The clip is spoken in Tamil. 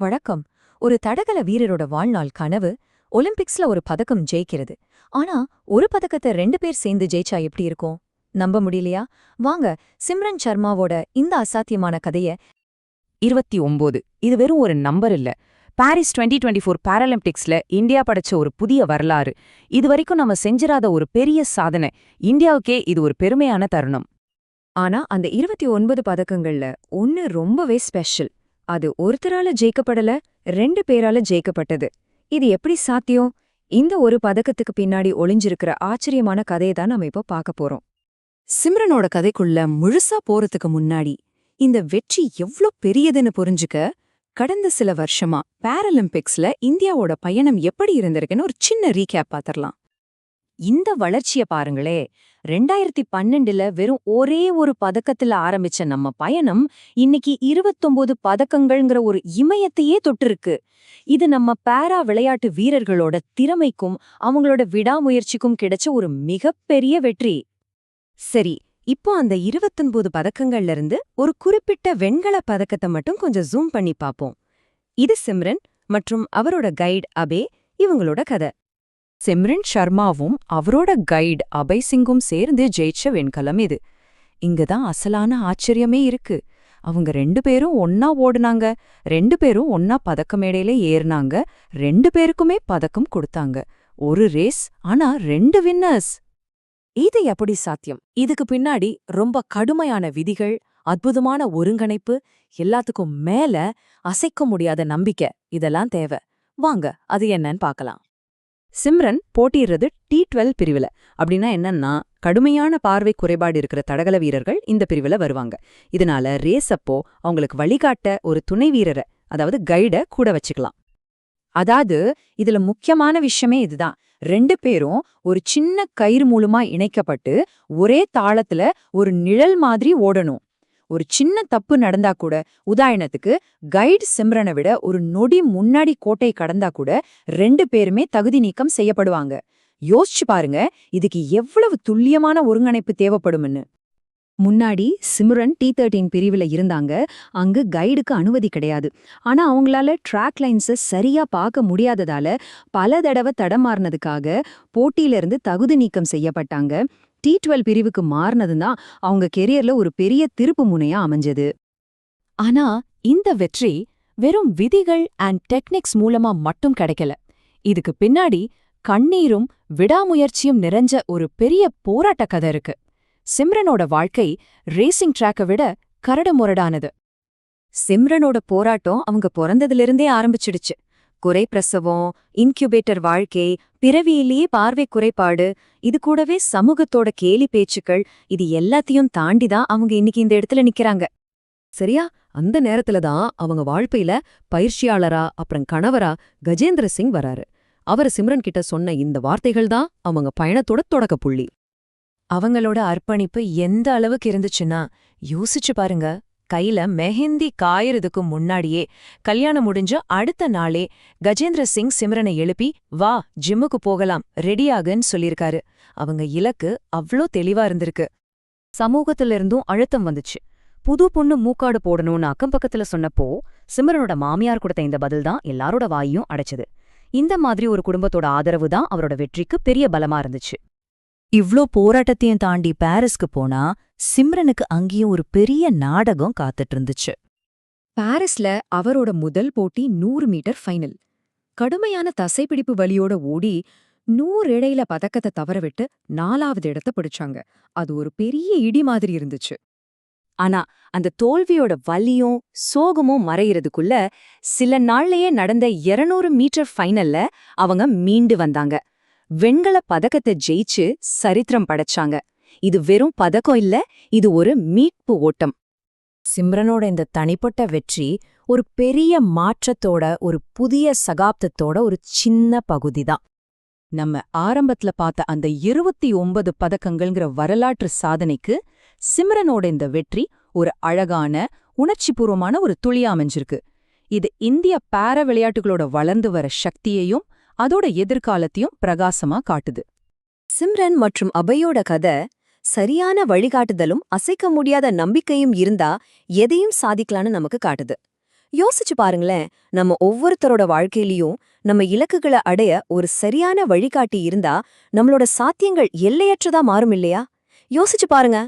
வழக்கம். ஒரு தடகள வீரரோட வாழ்நாள் கனவு ஒலிம்பிக்ஸ்ல ஒரு பதக்கம் ஜெயிக்கிறது. ஆனா ஒரு பதக்கத்தை ரெண்டு பேர் சேர்ந்து ஜெயிச்சா எப்படி இருக்கும்? நம்ப முடியலையா? வாங்க சிம்ரன் சர்மாவோட இந்த அசாத்தியமான கதைய இருபத்தி ஒம்போது. இது வெறும் ஒரு நம்பர் இல்ல. பாரிஸ் 2024 டுவெண்ட்டி ஃபோர் பாராலிம்பிக்ஸ்ல இந்தியா படைச்ச ஒரு புதிய வரலாறு. இது வரைக்கும் நம்ம செஞ்சிராத ஒரு பெரிய சாதனை. இந்தியாவுக்கே இது ஒரு பெருமையான தருணம். ஆனா அந்த இருபத்தி ஒன்பது பதக்கங்கள்ல ஒன்னு ரொம்பவே ஸ்பெஷல். அது ஒருத்தரால ஜெயிக்கப்படல ரெண்டு பேரால ஜெயிக்கப்பட்டது. இது எப்படி சாத்தியம்? இந்த ஒரு பதக்கத்துக்கு பின்னாடி ஒளிஞ்சிருக்கிற ஆச்சரியமான கதையை தான் நம்ம இப்போ பார்க்க போறோம். சிம்ரனோட கதைக்குள்ள முழுசா போறதுக்கு முன்னாடி இந்த வெற்றி எவ்ளோ பெரியதுன்னு புரிஞ்சுக்க கடந்த சில வருஷமா பாராலிம்பிக்ஸ்ல இந்தியாவோட பயணம் எப்படி இருந்திருக்குன்னு ஒரு சின்ன ரீகேப் பாத்திரலாம். இந்த வளர்ச்சிய பாருங்களே. ரெண்டாயிரத்தி பன்னெண்டுல வெறும் ஒரே ஒரு பதக்கத்துல ஆரம்பிச்ச நம்ம பயணம் இன்னைக்கு இருபத்தொன்பது பதக்கங்கள்ங்கிற ஒரு இமயத்தையே தொட்டிருக்கு. இது நம்ம பாரா விளையாட்டு வீரர்களோட திறமைக்கும் அவங்களோட விடாமுயற்சிக்கும் கிடைச்ச ஒரு மிகப்பெரிய வெற்றி. சரி இப்போ அந்த இருபத்தொன்பது பதக்கங்கள்ல இருந்து ஒரு குறிப்பிட்ட வெண்கல பதக்கத்தை மட்டும் கொஞ்சம் ஜூம் பண்ணி பாப்போம் இது சிம்ரன் மற்றும் அவரோட கைட் அபே இவங்களோட கதை. சிம்ரன் சர்மாவும் அவரோட கைடு அபய் சிங்கும் சேர்ந்து ஜெயிச்ச வெண்கலம் இது. இங்கதான் அசலான ஆச்சரியமே இருக்கு. அவங்க ரெண்டு பேரும் ஒன்னா ஓடுனாங்க ரெண்டு பேரும் ஒன்னா பதக்க மேடையில ஏறினாங்க ரெண்டு பேருக்குமே பதக்கம் கொடுத்தாங்க. ஒரு ரேஸ் ஆனா ரெண்டு வின்னர்ஸ் இது எப்படி சாத்தியம்? இதுக்கு பின்னாடி ரொம்ப கடுமையான விதிகள் அற்புதமான ஒருங்கிணைப்பு எல்லாத்துக்கும் மேல அசைக்க முடியாத நம்பிக்கை இதெல்லாம் தேவை. வாங்க அது என்னன்னு பார்க்கலாம். சிம்ரன் போட்டியிடுறது டி டுவெல் பிரிவில். அப்படின்னா என்னன்னா கடுமையான பார்வை குறைபாடு இருக்கிற தடகள வீரர்கள் இந்த பிரிவுல வருவாங்க. இதனால ரேஸ் அப்போ அவங்களுக்கு வழிகாட்ட ஒரு துணை வீரரை அதாவது கைட கூட வச்சுக்கலாம். அதாவது இதுல முக்கியமான விஷயமே இதுதான். ரெண்டு பேரும் ஒரு சின்ன கயிறு மூலமா இணைக்கப்பட்டு ஒரே தாளத்துல ஒரு நிழல் மாதிரி ஓடணும். ஒரு சின்ன தப்பு நடந்தா கூட உதாரணத்துக்கு கைடு சிம்ரனை விட ஒரு நொடி முன்னாடி கோட்டை கடந்தா கூட ரெண்டு பேருமே தகுதி நீக்கம் செய்யப்படுவாங்க. யோசிச்சு பாருங்க இதுக்கு எவ்வளவு துல்லியமான ஒருங்கிணைப்பு தேவைப்படும்னு. முன்னாடி சிம்ரன் டி தேர்ட்டீன் பிரிவுல இருந்தாங்க அங்கு கைடுக்கு அனுமதி கிடையாது. ஆனா அவங்களால ட்ராக் லைன்ஸை சரியா பார்க்க முடியாததால பல தடவை தடமாறினதுக்காக போட்டியிலிருந்து தகுதி நீக்கம் செய்யப்பட்டாங்க. டி டுவெல் பிரிவுக்கு மாறினதுதான் தான் அவங்க கெரியர்ல ஒரு பெரிய திருப்பு முனையா அமைஞ்சது. ஆனா இந்த வெற்றி வெறும் விதிகள் அண்ட் டெக்னிக்ஸ் மூலமா மட்டும் கிடைக்கல. இதுக்கு பின்னாடி கண்ணீரும் விடாமுயற்சியும் நிறைஞ்ச ஒரு பெரிய போராட்ட கதை இருக்கு. சிம்ரனோட வாழ்க்கை ரேசிங் ட்ராக்கை விட கரடுமுரடானது சிம்ரனோட போராட்டம் அவங்க பிறந்ததிலிருந்தே ஆரம்பிச்சிடுச்சு. குறை பிரசவம் இன்குபேட்டர் வாழ்க்கை பிறவியிலேயே பார்வை குறைபாடு இது கூடவே சமூகத்தோட கேலி பேச்சுக்கள் இது எல்லாத்தையும் தாண்டி தான் அவங்க இன்னைக்கு இந்த இடத்துல நிக்கறாங்க. சரியா? அந்த நேரத்துல தான் அவங்க வாழ்க்கையில பயிற்சியாளரா அப்புறம் கணவரா கஜேந்திர சிங் வராரு. அவர் சிம்ரன் கிட்ட சொன்ன இந்த வார்த்தைகள் தான் அவங்க பயணத்தோட தொடக்க புள்ளி. அவங்களோட அர்ப்பணிப்பு எந்த அளவுக்கு இருந்துச்சுன்னா யோசிச்சு பாருங்க. கையில மெஹந்தி காயறதுக்கு முன்னாடியே கல்யாணம் முடிஞ்ச அடுத்த நாளே கஜேந்திர சிங் சிம்ரனை எழுப்பி வா ஜிம்முக்கு போகலாம் ரெடியாகுன்னு சொல்லியிருக்காரு. அவங்க இலக்கு அவ்ளோ தெளிவா இருந்திருக்கு. சமூகத்திலிருந்தும் அழுத்தம் வந்துச்சு. புது பொண்ணு மூக்காடு போடணும்னு அக்கம் பக்கத்துல சொன்னப்போ சிம்ரனோட மாமியார் கொடுத்த இந்த பதில் தான் எல்லாரோட வாயும் அடைச்சது. இந்த மாதிரி ஒரு குடும்பத்தோட ஆதரவு தான் அவரோட வெற்றிக்கு பெரிய பலமா இருந்துச்சு. இவ்ளோ போராட்டத்தையும் தாண்டி பாரிஸ்க்கு போனா சிம்ரனுக்கு அங்கேயும் ஒரு பெரிய நாடகம் காத்துட்டு இருந்துச்சு பாரிஸ்ல அவரோட முதல் போட்டி நூறு மீட்டர் ஃபைனல். கடுமையான தசைப்பிடிப்பு வலியோட ஓடி நூறு இடையில பதக்கத்தை தவறவிட்டு நாலாவது இடத்த பிடிச்சாங்க. அது ஒரு பெரிய இடி மாதிரி இருந்துச்சு. ஆனா அந்த தோல்வியோட வலியும் சோகமும் மறையறதுக்குள்ள சில நாள்லயே நடந்த 200 மீட்டர் ஃபைனல்ல அவங்க மீண்டு வந்தாங்க. வெண்கல பதக்கத்தை ஜெயிச்சு சரித்திரம் படைச்சாங்க. இது வெறும் பதக்கம் இல்ல இது ஒரு மீட்பு ஓட்டம். சிம்ரனோட இந்த தனிப்பட்ட வெற்றி ஒரு பெரிய மாற்றத்தோட ஒரு புதிய சகாப்தத்தோட ஒரு சின்ன பகுதிதான். நம்ம ஆரம்பத்துல பார்த்த அந்த இருபத்தி ஒன்பது பதக்கங்கள்ங்கிற வரலாற்று சாதனைக்கு சிம்ரனோட இந்த வெற்றி ஒரு அழகான உணர்ச்சிபூர்வமான ஒரு துளியா அமைஞ்சிருக்கு. இது இந்திய பார விளையாட்டுகளோட வளர்ந்து வர சக்தியையும் அதோட எதிர்காலத்தையும் பிரகாசமா காட்டுது. சிம்ரன் மற்றும் அபையோட கதை சரியான வழிகாட்டுதலும் அசைக்க முடியாத நம்பிக்கையும் இருந்தா எதையும் சாதிக்கலான்னு நமக்கு காட்டுது. யோசிச்சு பாருங்களேன் நம்ம ஒவ்வொருத்தரோட வாழ்க்கையிலயும் நம்ம இலக்குகளை அடைய ஒரு சரியான வழிகாட்டி இருந்தா நம்மளோட சாத்தியங்கள் எல்லையற்றதா மாறும் இல்லையா? யோசிச்சு பாருங்க.